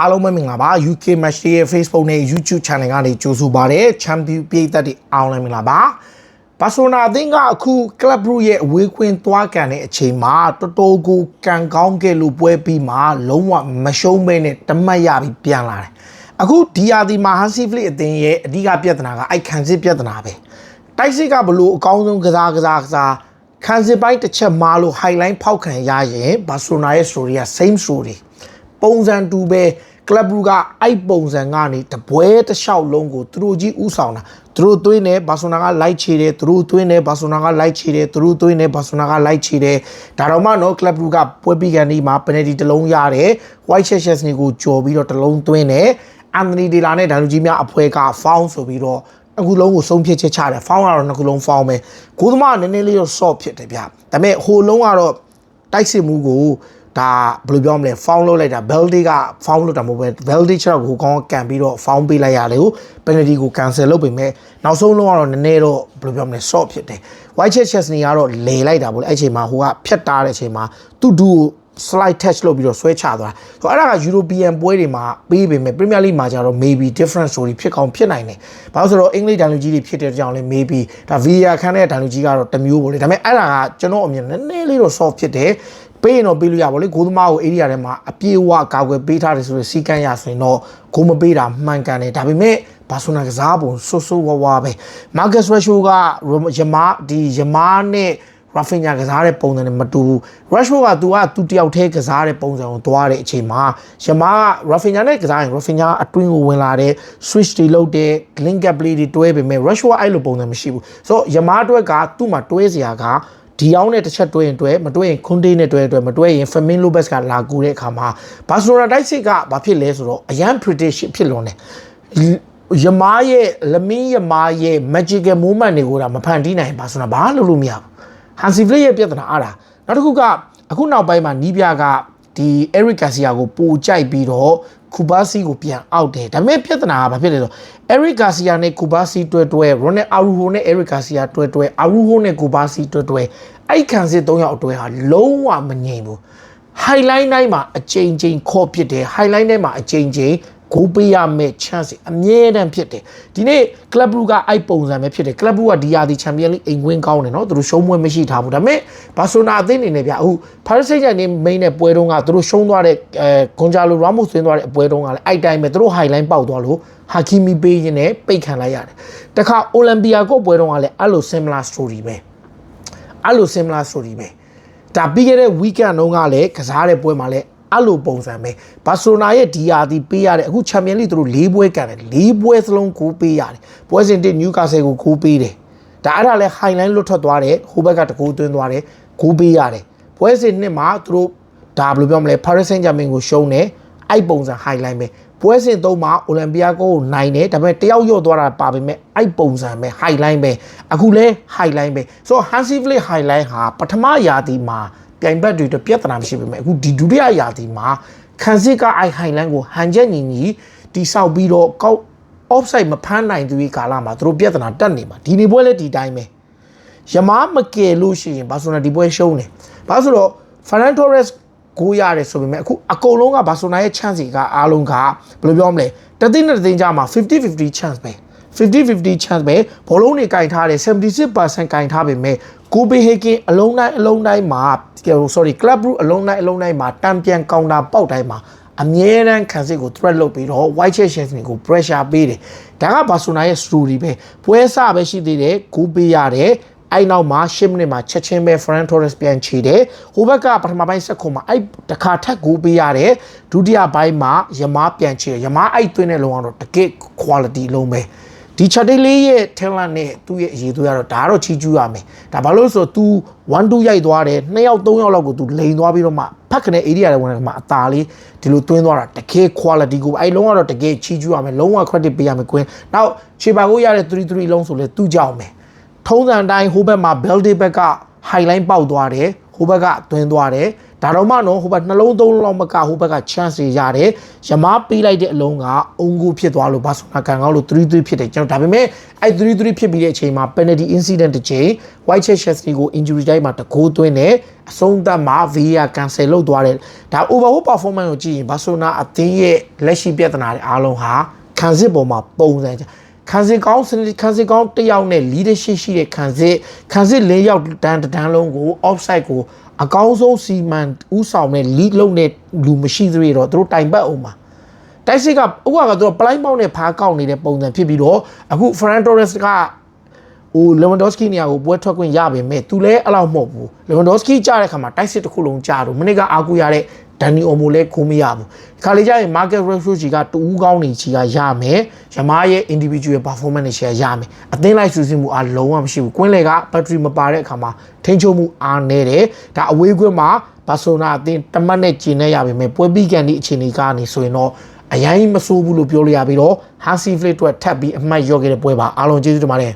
အားလုံးပဲမင်္ဂလာပါ UK Match Day ရဲ့ Facebook နဲ့ YouTube Channel ကနေကြိုဆိုပါရစေ Champion ပြည်သက်တွေအားလုံးမင်္ဂလာပါဘာဆိုနာအသင်းကအခု Club Brugge ရဲ့အဝေးခွင်သွားကန်တဲ့အချိန်မှာတော်တော်ကိုကန်ကောင်းခဲ့လို့ပွဲပြီးမှလုံးဝမရှုံးမဲနဲ့တမတ်ရပြီးပြန်လာတယ်အခုဒီယာဒီမှာ Hansi Flick အသင်းရဲ့အဓိကပြဿနာကအိုက်ခံစစ်ပြဿနာပဲတိုက်စစ်ကဘလို့အကောင်းဆုံးကစားကစားကစားခံစစ်ပိုင်းတစ်ချက်မာလို့ highlight ဖောက်ခံရရင်ဘာဆိုနာရဲ့ story က same story ပုံစံတူပဲ ကလပ်ဘရူကအဲ့ပုံစံကနေတပွဲတစ်လျှောက်လုံးကိုသူတို့ကြီးဥဆောင်တာသူတို့သွင်းတယ်ဘာဆိုနာကလိုက်ချေတယ်သူတို့သွင်းတယ်ဘာဆိုနာကလိုက်ချေတယ်သူတို့သွင်းတယ်ဘာဆိုနာကလိုက်ချေတယ်ဒါတော့မှနော်ကလပ်ဘရူကပွဲပြီးကန်ဒီမှာပနယ်တီတစ်လုံးရတယ် white chess နေကိုကြော်ပြီးတော့တစ်လုံးသွင်းတယ်အန်တိုနီဒေလာနဲ့ဒန်လူကြီးများအဖွဲကဖောင်းဆိုပြီးတော့အခုလုံးကိုဆုံးဖြတ်ချက်ချတယ်ဖောင်းကတော့နှစ်ခုလုံးဖောင်းပဲကိုသမားနည်းနည်းလေးတော့ soft ဖြစ်တယ်ဗျဒါပေမဲ့ဟိုလုံးကတော့တိုက်စစ်မှုကို ဒါဘယ်လိုပြောမလဲဖောင်းလုပ်လိုက်တာ Beldy ကဖောင်းလုပ်တာမဟုတ်ပဲ Beldy ချက်တော့ဟိုကောင်းကန်ပြီးတော့ဖောင်းပေးလိုက်ရတယ်ကို penalty ကို cancel လုပ်ပေမဲ့နောက်ဆုံးလုံးကတော့နည်းနည်းတော့ဘယ်လိုပြောမလဲ soft ဖြစ်တယ် White Chess Chesney ကတော့လေလိုက်တာပေါ့လေအဲ့ချိန်မှာဟိုကဖြတ်တားတဲ့အချိန်မှာသူ့ဒူကို slide touch လုပ်ပြီးတော့ဆွဲချသွားဆိုတော့အဲ့ဒါက European ပွဲတွေမှာပေးပေမဲ့ Premier League မှာကျတော့ maybe different story ဖြစ်ကောင်းဖြစ်နိုင်တယ်။ဘာလို့ဆိုတော့ English ဒန်လူကြီးတွေဖြစ်တဲ့ကြောင့်လဲ maybe ဒါ VAR ခန်းတဲ့ဒန်လူကြီးကတော့တစ်မျိုးပေါ့လေဒါပေမဲ့အဲ့ဒါကကျွန်တော်အမြင်နည်းနည်းလေးတော့ soft ဖြစ်တယ်။ပေးရင်တော့ပေးလို့ရပါလေဂိုးသမားကို area ထဲမှာအပြေအဝကာကွယ်ပေးထားတယ်ဆိုတော့စီကန်းရဆိုရင်တော့ဂိုးမပေးတာမှန်ကန်တယ်ဒါပေမဲ့ဘာဆိုနာကစားပုံဆိုးဆိုးဝါးဝါပဲမာကတ်ရက်ရှိုကယမားဒီယမားနဲ့ ရာဖင်ညာကစားတဲ့ပုံစံနဲ့မတူဘူး။ Rashford ကသူကသူတယောက်တည်းကစားတဲ့ပုံစံကိုသွားတဲ့အချိန်မှာယမားကရာဖင်ညာနဲ့ကစားရင်ရာဖင်ညာအတွင်းကိုဝင်လာတဲ့ switch တွေလုပ်တဲ့ link up play တွေတွဲပေမဲ့ Rashford အဲ့လိုပုံစံမရှိဘူး။ဆိုတော့ယမားအတွက်ကသူ့မှာတွဲစရာကဒီအောင်နဲ့တစ်ချက်တွဲရင်တွဲမတွဲရင်ခွန်တေးနဲ့တွဲတွဲမတွဲရင် Fermin Lopez ကလာကူတဲ့အခါမှာ Barcelona တိုက်စစ်ကဘာဖြစ်လဲဆိုတော့အရန် prediction ဖြစ်လွန်တယ်ယမားရဲ့လမင်းယမားရဲ့ magical moment တွေကိုဒါမဖန်တီးနိုင်ဘာဆိုတော့ဘာလို့လို့မရဘူး ဟန်စီဖလစ်ရဲ့ပြဿနာအားလားနောက်တစ်ခုကအခုနောက်ပိုင်းမှာနီးပြကဒီ Eric Garcia ကိုပိုကြိုက်ပြီးတော့ကူဘာစီကိုပြန်အောက်တယ်ဒါပေမဲ့ပြဿနာကဘာဖြစ်လဲဆို Eric Garcia နဲ့ကူဘာစီတွဲတွဲ Ronald Araujo နဲ့ Eric Garcia တွဲတွဲ Araujo နဲ့ကူဘာစီတွဲတွဲအဲ့ခံစစ်၃ယောက်အတွဲဟာလုံးဝမငြိမ်ဘူး highlight တိုင်းမှာအချိန်ချင်းခေါ်ဖြစ်တယ် highlight တိုင်းမှာအချိန်ချင်း ဂိုးပေးရမယ့် chance အမြဲတမ်းဖြစ်တယ်ဒီနေ့ club blue ကအဲ့ပုံစံပဲဖြစ်တယ် club blue ကဒီယာဒီ champion league အိမ်ဝင်ကောင်းတယ်နော်သူတို့ရှုံးပွဲမရှိထားဘူးဒါပေမဲ့ဘာဆိုနာအသင်းအနေနဲ့ဗျအခု Paris Saint-Germain မိန်းတဲ့ပွဲတုန်းကသူတို့ရှုံးသွားတဲ့အဲဂွန်ဂျာလိုရာမိုစ်သွင်းသွားတဲ့အပွဲတုန်းကလည်းအဲ့တိုင်းပဲသူတို့ highlight ပေါက်သွားလို့ဟာကီမီပေးရင်းနဲ့ပိတ်ခံလိုက်ရတယ်တခါ Olympia ကိုပွဲတုန်းကလည်းအဲ့လို similar story ပဲအဲ့လို similar story ပဲဒါပြီးခဲ့တဲ့ weekend တုန်းကလည်းကစားတဲ့ပွဲမှာလည်း အဲ့လိုပုံစံပဲဘာစီလိုနာရဲ့ DRD ပေးရတယ်အခုချန်ပီယံလိသူတို့၄ပွဲကန်တယ်၄ပွဲစလုံးကိုပေးရတယ်ပွဲစဉ်တစ်နျူကာဆယ်ကိုကိုပေးတယ်ဒါအဲ့ဒါလဲ highline လွတ်ထွက်သွားတယ်ဟိုဘက်ကတကူသွင်းသွားတယ်ကိုပေးရတယ်ပွဲစဉ်နှစ်မှာသူတို့ဒါဘယ်လိုပြောမလဲ Paris Saint-Germain ကိုရှုံးတယ်အဲ့ပုံစံ highline ပဲပွဲစဉ်သုံးမှာအိုလံပီယာကိုနိုင်တယ်ဒါပေမဲ့တယောက်ရော့သွားတာပါပေမဲ့အဲ့ပုံစံပဲ highline ပဲအခုလဲ highline ပဲဆိုတော့ Hansi Flick highline ဟာပထမရာသီမှာ ပြိုင်ဘက်တွေတော့ပြဿနာမရှိပေမဲ့အခုဒီဒုတိယရာသီမှာခန်းစစ်ကအိုင်ဟိုင်လန်ကိုဟန်ချက်ညီညီတိဆောက်ပြီးတော့ကောက် offside မဖမ်းနိုင်သူရဲ့ကာလမှာသူတို့ပြဿနာတက်နေမှာဒီနေပွဲလည်းဒီတိုင်းပဲယမားမကယ်လို့ရှိရင်ဘာဆိုနာဒီပွဲရှုံးတယ်ဘာဆိုတော့ Ferran Torres ကိုရတယ်ဆိုပေမဲ့အခုအကုန်လုံးကဘာဆိုနာရဲ့ chance ကအားလုံးကဘယ်လိုပြောမလဲတသိန်းနဲ့တသိန်းကြားမှာ50-50 chance ပဲ 50-50 chance ပဲဘောလုံးတွေကင်ထားတယ်76%ကင်ထားပေမဲ့ကိုဘေဟေကင်အလုံးတိုင်းအလုံးတိုင်းမှာ sorry club group အလုံးတိုင်းအလုံးတိုင်းမှာတံပြန်ကောင်တာပေါက်တိုင်းမှာအမြဲတမ်းခံစစ်ကို threat လုပ်ပြီးတော့ white chess chess ကို pressure ပေးတယ်ဒါကဘာဆိုနာရဲ့ story ပဲပွဲစပဲရှိသေးတယ်ကိုပေးရတယ်အဲ့နောက်မှာ10မိနစ်မှာချက်ချင်းပဲ Ferran Torres ပြန်ချီတယ်ဟိုဘက်ကပထမပိုင်းဆက်ခုမှာအဲ့တခါထက်ကိုပေးရတယ်ဒုတိယပိုင်းမှာယမားပြန်ချီတယ်ယမားအဲ့သွင်းတဲ့လုံအောင်တော့တကယ် quality လုံးပဲ ဒီချက်တိတ်လေးရဲ့ talent နဲ့သူ့ရဲ့အရေးသွေးကတော့ဒါကတော့ချီးကျူးရမယ်ဒါဘာလို့ဆိုတော့ तू 1 2ရိုက်သွားတယ်2ယောက်3ယောက်လောက်ကို तू လိန်သွားပြီးတော့မှဖက်ကနေ area တွေဝင်တယ်မှာအသာလေးဒီလိုသွင်းသွားတာတကယ် quality ကိုအဲ့လုံးကတော့တကယ်ချီးကျူးရမယ်လုံးဝ credit ပေးရမယ်ကွင်းနောက်ခြေပါကိုရတဲ့3-3လုံးဆိုလဲသူ့ကြောက်မယ်ထုံးစံတိုင်းဟိုဘက်မှာ Beldy ဘက်က highline ပေါက်သွားတယ်ဟိုဘက်ကသွင်းသွားတယ် ဒါတော့မှနော်ဟိုဘက်နှလုံးသုံးလုံးလောက်မကဟိုဘက်က chance တွေရတယ်ရမားပေးလိုက်တဲ့အလုံးကအုံကိုဖြစ်သွားလို့ဘာဆိုနာကန်ကောက်လို့3-3ဖြစ်တယ်ကျွန်တော်ဒါပေမဲ့အဲ့3-3ဖြစ်ပြီးတဲ့အချိန်မှာ penalty incident တစ်ချိန် white chess chelsea ကို injury time မှာတကိုးသွင်းတယ်အဆုံးသတ်မှာ VAR cancel လုပ်သွားတယ်ဒါ overall performance ကိုကြည့်ရင်ဘာဆိုနာအသင်းရဲ့လက်ရှိပြဿနာတွေအားလုံးဟာခံစစ်ပေါ်မှာပုံစံကြ ခံစစ်ကောင်းစနစ်ခံစစ်ကောင်းတစ်ယောက်နဲ့ leadership ရှိတဲ့ခံစစ်ခံစစ်၄ယောက်တန်းတန်းလုံးကို offside ကိုအကောင်းဆုံးစီမံဥဆောင်တဲ့ lead လုံးတဲ့လူမရှိသေးရတော့သူတို့တိုင်ပတ်အောင်ပါတိုက်စစ်ကဥပမာကသူတို့ပလိုင်းပေါက်နဲ့ဖားကောက်နေတဲ့ပုံစံဖြစ်ပြီးတော့အခု Ferran Torres ကဟို Lewandowski နေရာကိုပွဲထွက်ခွင့်ရပေမဲ့သူလည်းအဲ့လောက်မဟုတ်ဘူး Lewandowski ကြားတဲ့ခါမှာတိုက်စစ်တစ်ခုလုံးကြားတော့မနေ့ကအာကူရတဲ့ ဒန်နီအိုမိုလည်းခိုးမရဘူးဒီခါလေးကျရင် market refuge ကတူဦးကောင်းနေချီကရမယ်ရမားရဲ့ individual performance တွေရှာရမယ်အသင်းလိုက်စုစည်းမှုအားလုံးဝမရှိဘူးကွင်းလေက battery မပါတဲ့အခါမှာထိန်းချုပ်မှုအားနည်းတယ်ဒါအဝေးကွင်းမှာဘာဆိုနာအသင်းတမတ်နဲ့ကျင်းနေရပါမယ်ပွဲပြီးကန်ဒီအခြေအနေကနေဆိုရင်တော့အရင်မဆိုးဘူးလို့ပြောလို့ရပြီးတော့ Hansi Flick အတွက်ထပ်ပြီးအမှတ်ရော့ခဲ့တဲ့ပွဲပါအားလုံးကျေးဇူးတင်ပါတယ်